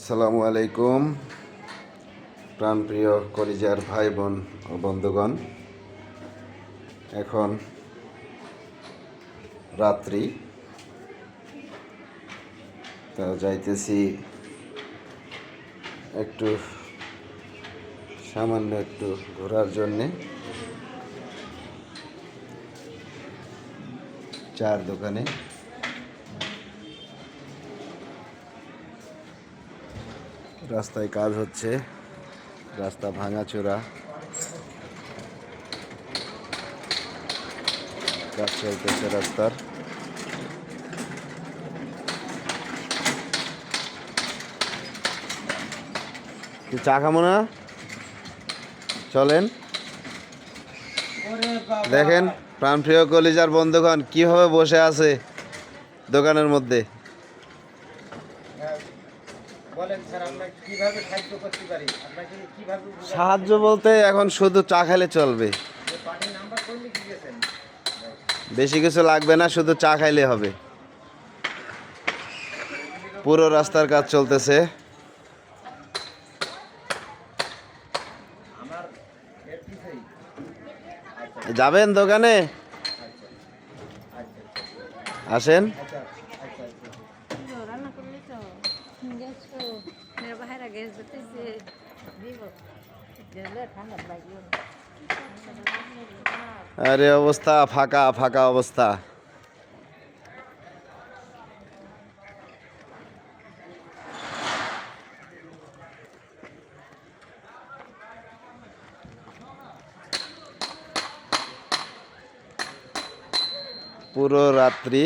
আসসালামু আলাইকুম, প্রাণপ্রিয় কলিজার ভাই বোন ও বন্ধুগণ। এখন রাত্রি, তো যাইতেছি একটু সামান্য একটু ঘোরার জন্যে। চার দোকানে। রাস্তায় কাজ হচ্ছে। রাস্তা ভাঙাচোরা কাজ চলতেছে রাস্তার। কি চা খাব না? চলেন। দেখেন প্রাণপ্রিয় কলিজার বন্ধুগণ কীভাবে বসে আছে দোকানের মধ্যে? কীভাবে সাহায্য করতে পারি? আপনাকে কীভাবে সাহায্য বলতে এখন শুধু চা খেলে চলবে। পার্টির নাম্বার করলে কি গেছেন? বেশি কিছু লাগবে না শুধু চা খাইলে হবে। পুরো রাস্তার কাজ চলতেছে। পিছেই যাবেন দোকানে? আচ্ছা আসেন আচ্ছা আচ্ছা আচ্ছা তো রান্না করলি তো গ্যাস তো মেরে বাইরে গ্যাস ঠান্ডা আরে অবস্থা, ফাঁকা ফাঁকা অবস্থা। পুরো রাত্রি,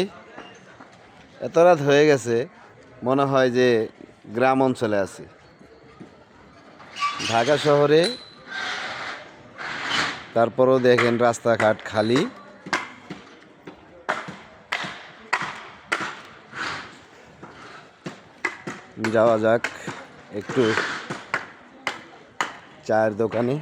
এত রাত হয়ে গেছে, মনে হয় যে গ্রাম অঞ্চলে আছি। ঢাকা শহরে। তারপরেও দেখেন রাস্তাঘাট খালি। যাওয়া যাক একটু চায়ের দোকানে।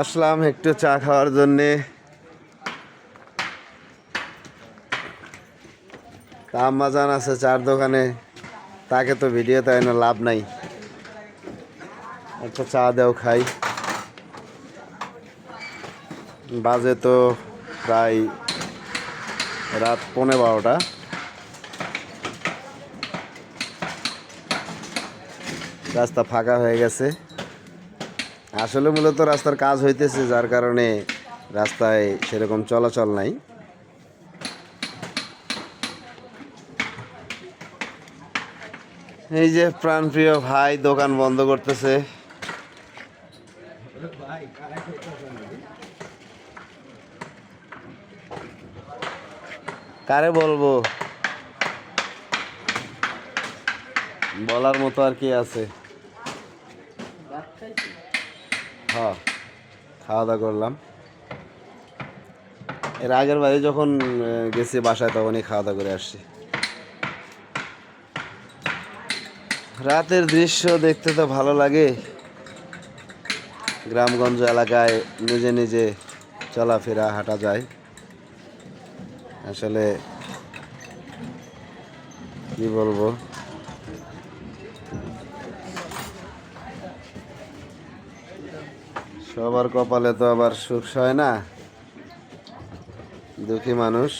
আসলাম একটু চা খাওয়ার জন্যে তা আম্মা জান আছে চার দোকানে, তাকে তো ভিডিও তাই না লাভ নাই। একটা চা দেও খাই। বাজে তো প্রায় রাত পৌনে বারোটা। রাস্তা ফাঁকা হয়ে গেছে। আসলে মূলত রাস্তার কাজ হইতেছে, যার কারণে রাস্তায় সেরকম চলাচল নাই। এই যে প্রাণপ্রিয় ভাই দোকান বন্ধ করতেছে। কারে বলব? বলার মতো আর কি আছে। হ্যাঁ খাওয়া দাওয়া করলাম। এর আগের বাড়ি যখন গেছি বাসায় তখনই খাওয়া দাওয়া করে আসছি। রাতের দৃশ্য দেখতে তো ভালো লাগে। গ্রামগঞ্জ এলাকায় নিজে নিজে চলাফেরা হাঁটা যায়। আসলে কি বলব? সবার কপালে তো আবার সুখ হয় না? দুঃখী মানুষ।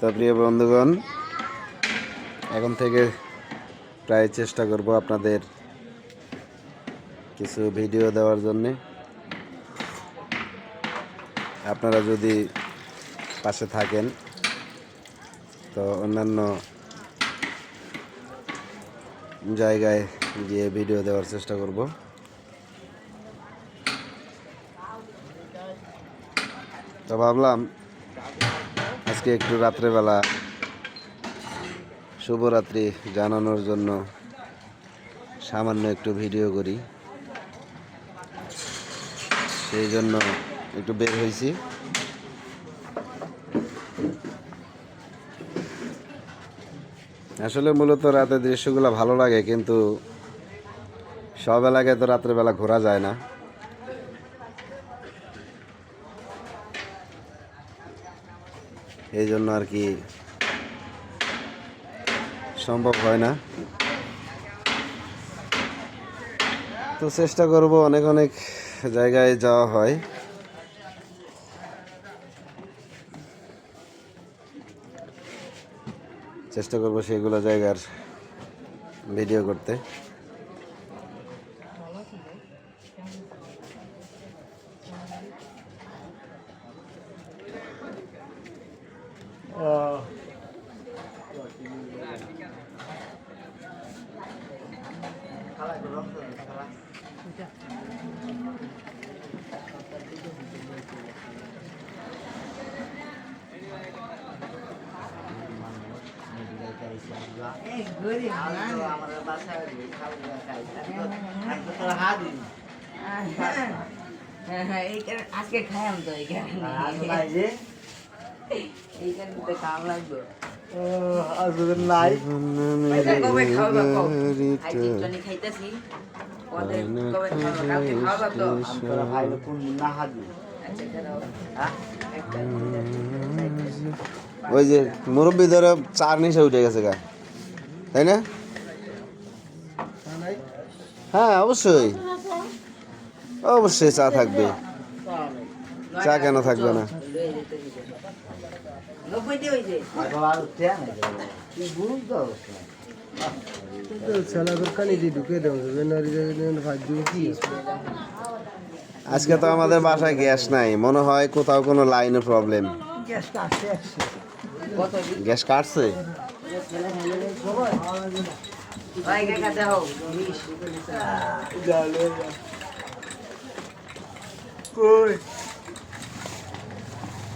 তো প্রিয় বন্ধুগণ, এখন থেকে প্রায় চেষ্টা করব আপনাদের কিছু ভিডিও দেওয়ার জন্যে। আপনারা যদি পাশে থাকেন, তো অন্যান্য জায়গায় গিয়ে ভিডিও দেওয়ার চেষ্টা করব। তো ভাবলাম আজকে একটু রাত্রেবেলা শুভরাত্রি জানানোর জন্য সামান্য একটু ভিডিও করি। সেই জন্য একটু বের হয়েছি। আসলে মূলত রাতের দৃশ্যগুলো ভালো লাগে, কিন্তু সব এলাকায় তো রাত্রেবেলা ঘোরা যায় না। এই জন্য আর কি সম্ভব হয় না। তো চেষ্টা করব অনেক অনেক জায়গায় যাওয়া হয়। চেষ্টা করব সেগুলো জায়গার ভিডিও করতে। আজকে খাইলাম তো এইখানে এইখানে তো খাওয়া লাগবে। খাইতেছি। তো। আচ্ছা একটা ওই যে মুরব্বী ধরে চার নিশে উঠে গেছে গা। তাই না? হ্যাঁ অবশ্যই। অবশ্যই চা থাকবে। চা কেন থাকবে না? আজকে তো আমাদের বাসায় গ্যাস নাই মনে হয় কোথাও কোনো লাইনের প্রবলেম গ্যাস কাটছে? ভাই কে খাতে হও বিশ এই এই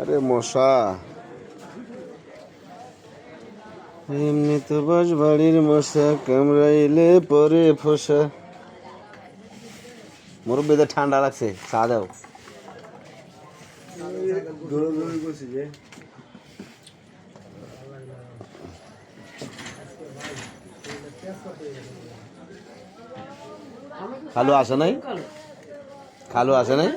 আরে মশা। এমনি তো বাস বাড়ির মশা কামড়াইলে পরে ফসা। মুরব্বীদের ঠান্ডা লাগছে, চা দাও। খালু আসে নাই? খালু আসে নাই?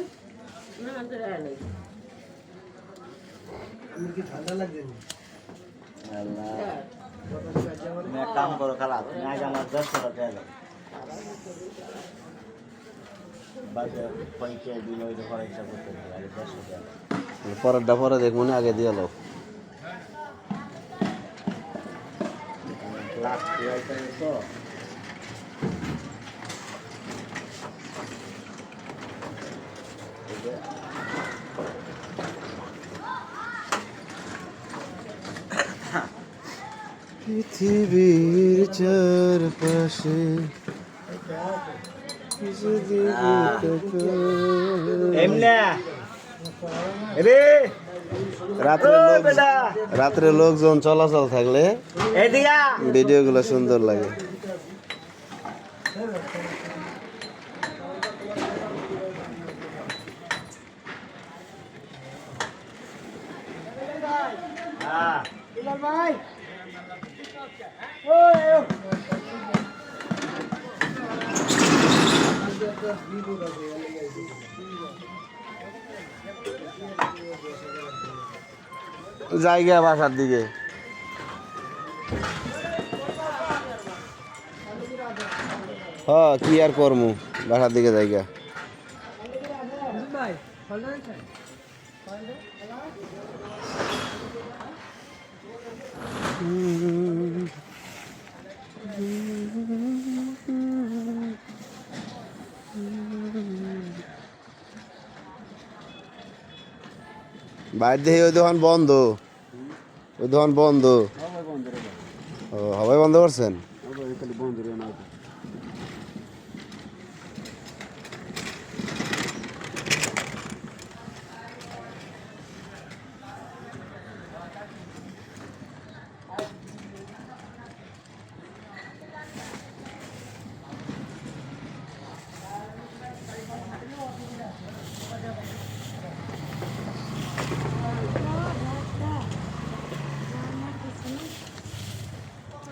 কাম করো আজ আমার টাকা টাকা পরেরটা পরে দেখব না আগে দিয়ে লো তো? পৃথিবীর চারপাশে রাত্রে লোক রাত্রে লোকজন চলাচল থাকলে এদিকে ভিডিওগুলো সুন্দর লাগে। হ্যাঁ জায়গা বাসার দিকে। হ্যাঁ কি আর করমু? বাসার দিকে জায়গা। বাইর দিয়ে ওই দোকান বন্ধ। ওই দোকান বন্ধ। সবাই ও হবাই বন্ধ করছেন সবাই খালি বন্ধ রে না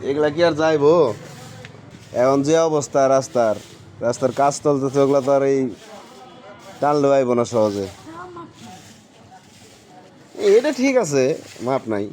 এগুলা কি আর যাইবো? এখন যে অবস্থা রাস্তার রাস্তার কাজ চলতেছে ওগুলা তো আর এই টানলে আইব না সহজে। এটা ঠিক আছে মাপ নাই।